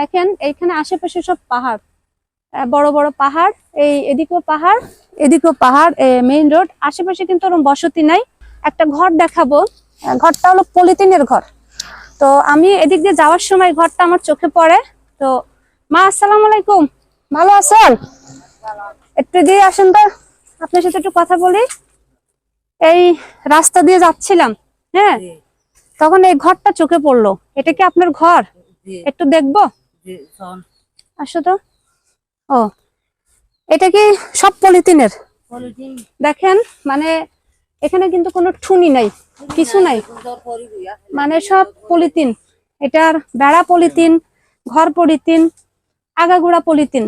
দেখেন এইখানে আশেপাশে সব পাহাড়। বড় বড় পাহাড় এই এদিকেও পাহাড় এদিকেও পাহাড় মেইন রোড আশেপাশে কিন্তু ওরকম বসতি নাই। একটা ঘর দেখাবো। ঘরটা হলো পলিথিনের ঘর। তো আমি এদিক দিয়ে যাওয়ার সময় ঘরটা আমার চোখে পড়ে। তো মা আসসালামু আলাইকুম। ভালো আছেন? একটু দিয়ে আসেন তো। আপনার সাথে একটু কথা বলি। এই রাস্তা দিয়ে যাচ্ছিলাম হ্যাঁ? তখন এই ঘরটা চোখে পড়ল। এটা কি আপনার ঘর? একটু দেখব। আসো তো। ও এটা কি সব পলিথিনের? দেখেন মানে এখানে কিন্তু কোনো ঠুনি নাই কিছু নাই। মানে সব পলিথিন এটার বেড়া পলিথিন ঘর পলিথিন আগাগোড়া পলিথিন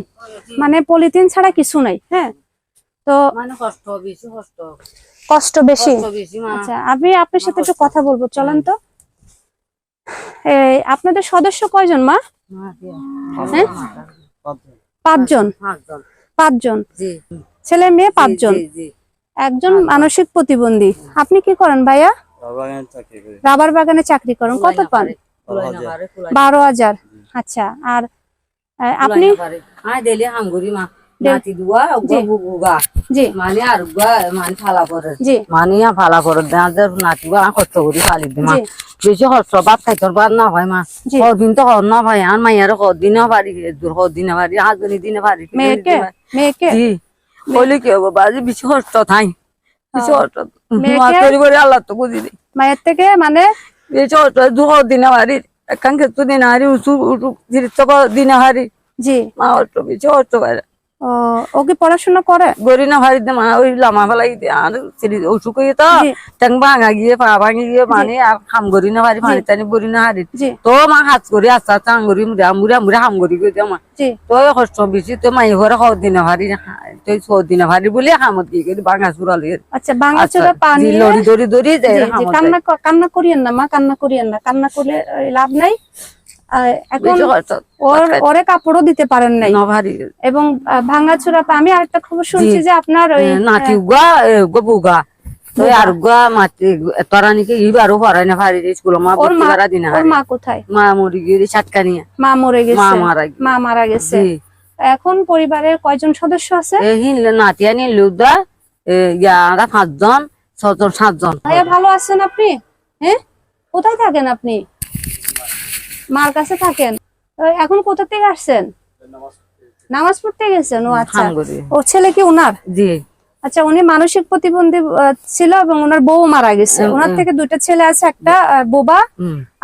মানে পলিথিন ছাড়া কিছু নাই হ্যাঁ। তো মানে কষ্ট বেশি আচ্ছা আমি আপনার সাথে একটু কথা বলব চলেন তো। এই আপনাদের সদস্য কয়জন মা। হ্যাঁ? পাঁচজন। পাঁচজন। পাঁচজন। ছেলে মেয়ে পাঁচজন। একজন মানসিক প্রতিবন্ধী। আপনি কি করেন ভাইয়া? বাগানে চাকরি করি। রাবার বাগানে চাকরি করেন। কত পান? বারো হাজার। আচ্ছা আর আপনি? নাতি দুয়া। জি। মানে আর মানে ফালা করে। জি। মানে ফালা করে দেয় নাতি গুয়া কষ্ট করি ফালি দি মা। জি। বেশি কষ্ট ভাত খাইতর ভাত না হয় মা। জি। কদিন তো হর না ভাই আর মাইয়ার কদিনও পারি দূর কদিনে পারি হাজবেন্ড দিনে পারি মেয়েকে মেয়েকে। জি। বলি কি হব বাজি বেশি কষ্ট থাই বেশি কষ্ট মেয়েকে- মাছ করি করে আল্লাহ তো বুঝি দি মায়ের থেকে মানে? বেশি কষ্ট দু দিনে পারি একান ক্ষেত্র দিনে হারি উঁচু উঁচু দিনে হারি। জি। মা কষ্ট বেশি কষ্ট পারে ও কি পড়াশোনা করে? গরি না হারি দে মা ওই লামা ফেলাই আর অসুখ হয়ে তো ট্যাং ভাঙা গিয়ে পা ভাঙি গিয়ে মানে আর খাম করি না পারি পানি টানি করি না হারি। তো মা হাত করি আস্তে আস্তে আঙ্গুরি মুড়া মুড়া মুড়া হাম করি গিয়ে মা। তো কষ্ট বেশি তো মাই ঘরে খাওয়া দিনে ভারি তো ছ দিনে ভারি বলে হামত গিয়ে গেলি ভাঙা চুরালি আচ্ছা বাংলাচোরা পানি লড়ি দড়ি দড়ি যায়। কান্না কান্না করিয়েন না মা কান্না করিয়েন না কান্না করলে লাভ নাই? এখন ওরে কাপড়ও দিতে পারেন নাই। এবং ভাঙাচোরা আমি আরেকটা খবর শুনছি যে আপনার ওই নাতি গা গবুগা তো আর গা মাতি তোরা নাকি ইবারও হরাই না ভারি স্কুল মা ভর্তি করা দিনে ওর মা কোথায়? মা মরি গিয়ে মা মরে মা গেছে মারা মা মারা গেছে। এখন পরিবারের কয়জন সদস্য আছে? হিনলে নাতিয়া নিয়ে লুদা পাঁচজন ছজন সাতজন। ভালো আছেন আপনি? হ্যাঁ? কোথায় থাকেন আপনি? মার কাছে থাকেন? এখন কোথা থেকে আসছেন? নামাজ পড়তে গেছেন? ও আচ্ছা। ওর ও ছেলে কি উনার? জি। আচ্ছা উনি মানসিক প্রতিবন্ধী ছিল এবং ওনার বউ মারা গেছে। ওনার থেকে দুইটা ছেলে আছে একটা বোবা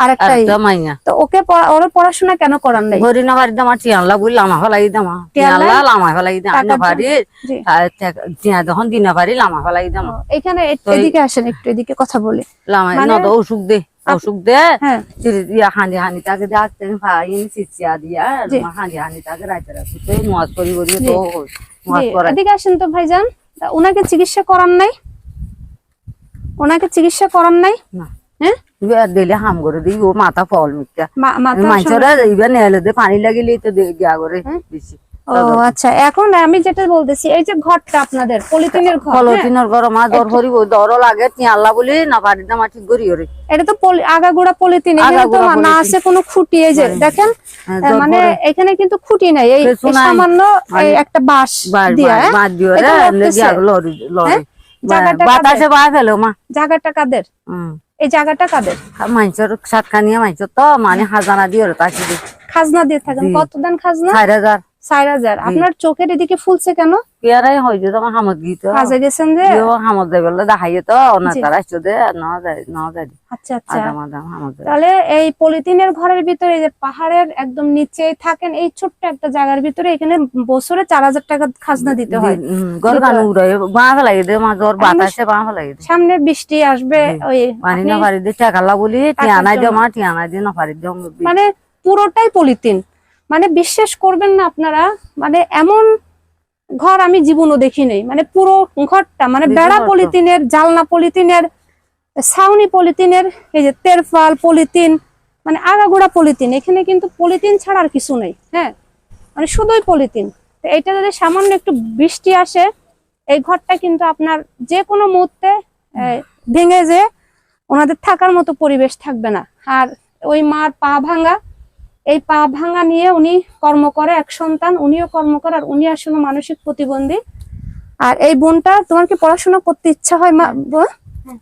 আর একটা মাইয়া। তো ওকে ওর পড়াশোনা কেন করান নাই? ঘরি না বাড়ি দামা টিয়ানলা বলি লামা ফেলাই দামা টিয়ানলা? লামা ফেলাই দাম না জি। টিয়া যখন দিনা পারি লামা ফেলাই দাম এখানে তো এদিকে আসেন একটু এদিকে কথা বলি। লামা মানে- নদ অসুখ দে অসুখ দে হ্যাঁ। দিয়া হানি হানি তাকে ডাকতে ভাই চিচিয়া দিয়া। হানি হানি তাকে রাইতে রাখতে তো মাছ করি করি তো মাছ জি, এদিকে আসেন তো ভাইজান। তা ওনাকে চিকিৎসা করার নাই? ওনাকে চিকিৎসা করার নাই? না। হ্যাঁ? দিলে হাম করে দিই ও মাথা ফল মিথ্যা। এইবার নেলে দে পানি লাগিলে তো দে- গিয়া করে হ্যাঁ? বেশি ও আচ্ছা এখন আমি যেটা বলতেছি এই যে ঘরটা আপনাদের পলিথিনের ঘর হ্যাঁ? কলটিনের ঘর মা দর ভরিব দর লাগে টিয়াল্লা বলি না পারি দাম ঠিক এটা তো আগাগোড়া পলিথিন এখানে তো না আছে কোনো খুঁটি এই যে দেখেন হ্যাঁ, দর মানে এখানে কিন্তু খুঁটি নাই এই। সামান্য এই একটা বাঁশ দিয়া হ্যাঁ? দিয়ে দিয়া লরি লরি হ্যাঁ? বাতাসে বা ফেলো মা। জায়গাটা কাদের? এই জায়গাটা কাদের? মাইছর সাতকা নিয়ে মাইছর তো মানে হাজানা দিয়ে খাজনা দিয়ে থাকেন। কত দেন খাজনা? চার হাজার। চার হাজার। আপনার চোখের এদিকে ফুলছে কেন? পেয়ারাই হয় যে গিয়ে তো। কাজে গেছেন যে? বলে দেখাইয়ে তো না তারা আসছো দে না যায় না যায় আচ্ছা আচ্ছা। তাহলে এই পলিথিনের ঘরের ভিতরে এই যে পাহাড়ের একদম নিচে থাকেন এই ছোট্ট একটা জায়গার ভিতরে এখানে বছরে চার হাজার টাকা খাজনা দিতে হয়। গর গান উড়াই বাঁ ফেলাই দে মা জ্বর বাতাসে বাঁ ফেলাই দে। সামনে বৃষ্টি আসবে। ওই পানি না পারি দে টাকালা বলি টাকার টিয়ানাই দে মা টিয়ানাই দে না পারি মানে পুরোটাই পলিথিন। মানে বিশ্বাস করবেন না আপনারা মানে এমন ঘর আমি জীবনও দেখি নাই মানে পুরো ঘরটা মানে বেড়া পলিথিনের জালনা পলিথিনের ছাউনি পলিথিনের এই যে তেরফাল পলিথিন মানে আগাগোড়া পলিথিন। এখানে কিন্তু পলিথিন ছাড়া আর কিছু নেই হ্যাঁ? মানে শুধুই পলিথিন। তো এটা যদি সামান্য একটু বৃষ্টি আসে এই ঘরটা কিন্তু আপনার যে কোনো মুহূর্তে ভেঙে যে ওনাদের থাকার মতো পরিবেশ থাকবে না। আর ওই মার পা ভাঙা এই পা ভাঙা নিয়ে উনি কর্ম করে এক সন্তান উনিও কর্ম করে আর উনি আসলে মানসিক প্রতিবন্ধী। আর এই বোনটা তোমার কি পড়াশোনা করতে ইচ্ছা হয় মা বোন?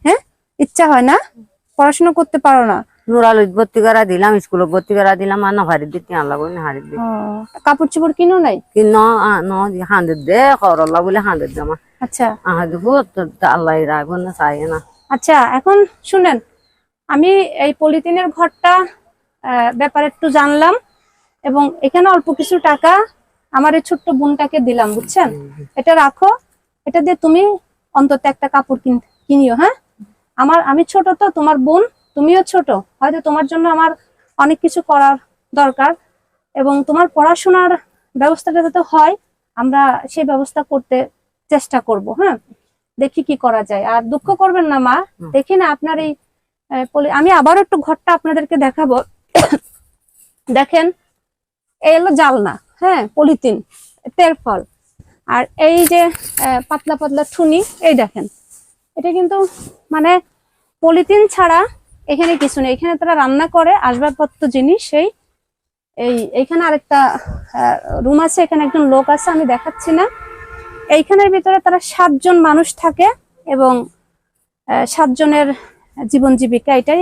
হ্যাঁ? ইচ্ছা হয় না? পড়াশোনা করতে পারো না? নুরালত ভর্তি করা দিলাম স্কুলে ভর্তি করা দিলাম আর না হারি দিতে আনলা বই না হারি দিতে। কাপড় চোপড় কিনো নাই? ন হাঁদের দে বলে হাঁদের দে আমার আচ্ছা। আহা দেবো আল্লাহ রাখব না চাই না। আচ্ছা এখন শুনেন আমি এই পলিথিনের ঘরটা ব্যাপারে একটু জানলাম এবং এখানে অল্প কিছু টাকা আমার এই ছোট্ট বোনটাকে দিলাম বুঝছেন? এটা রাখো এটা দিয়ে তুমি অন্তত একটা কাপড় কিন- কিনিও হ্যাঁ? আমার আমি ছোট তো তোমার বোন তুমিও ছোট হয়তো তোমার জন্য আমার অনেক কিছু করার দরকার এবং তোমার পড়াশোনার ব্যবস্থাটা যাতে হয় আমরা সেই ব্যবস্থা করতে চেষ্টা করব হ্যাঁ? দেখি কি করা যায়। আর দুঃখ করবেন না মা। দেখি না আপনার এই আমি আবার একটু ঘরটা আপনাদেরকে দেখাবো। দেখেন, এই হলো জালনা হ্যাঁ পলিথিন তেরফল আর এই যে পাতলা পাতলা ঠুনি, এই দেখেন, এটা কিন্তু মানে পলিথিন ছাড়া এখানে কিছু নেই। এখানে তারা রান্না করে, আসবাবপত্র জিনিস, সেই, এই, এইখানে আরেকটা রুম আছে, এখানে একজন লোক আছে, আমি দেখাচ্ছি না। এইখানের ভিতরে তারা সাতজন মানুষ থাকে এবং সাতজনের জীবন জীবিকা, এটাই